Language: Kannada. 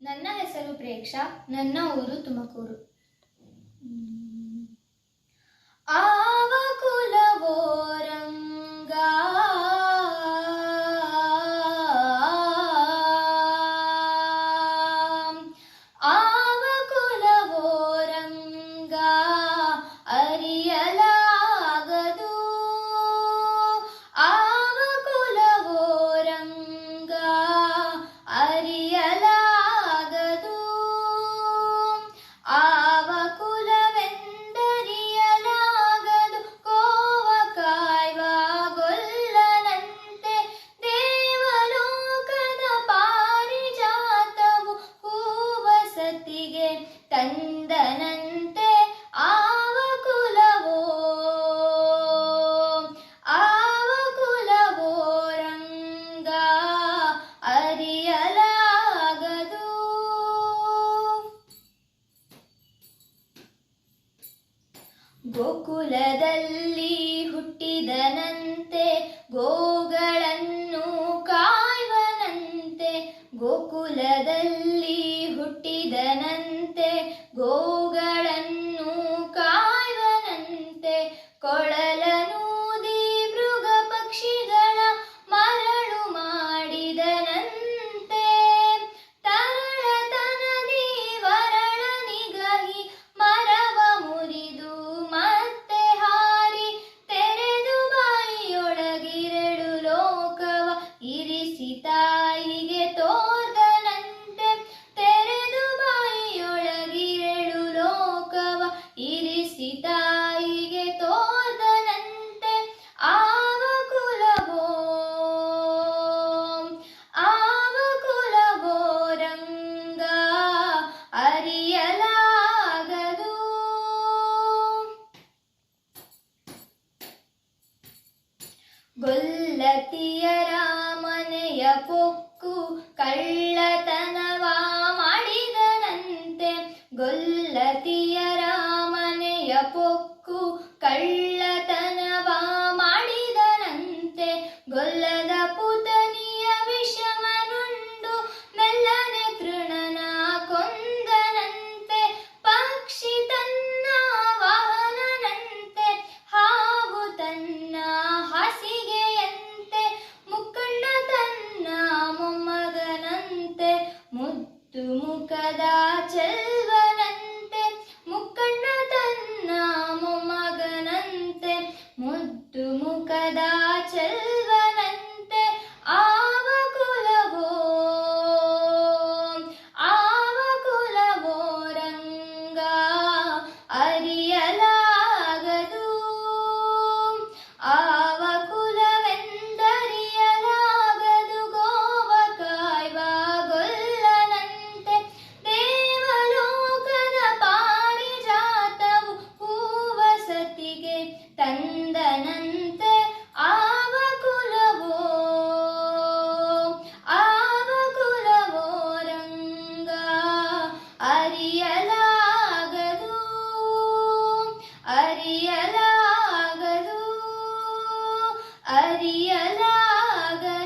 ನನ್ನ ಹೆಸರು ಪ್ರೇಕ್ಷಾ ನನ್ನ ಊರು ತುಮಕೂರು. ಆವ ಕುಲವೋ ತಂದನಂತೆ ಆವ ಕುಲವೋ ಆವ ಕುಲವೋ ರಂಗ ಅರಿಯಲಾಗದು. ಗೋಕುಲದಲ್ಲಿ ಹುಟ್ಟಿದನಂತೆ ಗೋಗಳನ್ನು ಕಾಯುವನಂತೆ ಗೋಕುಲದಲ್ಲಿ ಹುಟ್ಟಿದನಂತೆ ಗೋಗಳನ್ನು ಗೊಲ್ಲತಿಯರ ರಾಮನೆಯ ಪೊಕ್ಕು ಕಳ್ಳತನವ ಮಾಡಿದನಂತೆ. ಗೊಲ್ಲತಿಯ ರಾಮನೆಯ ಪೊಕ್ಕು ಕಳ್ಳತನವ 다. ಅರಿಯಲಾಗದು ಅರಿಯಲಾಗದು ಅರಿಯಲಾಗದು.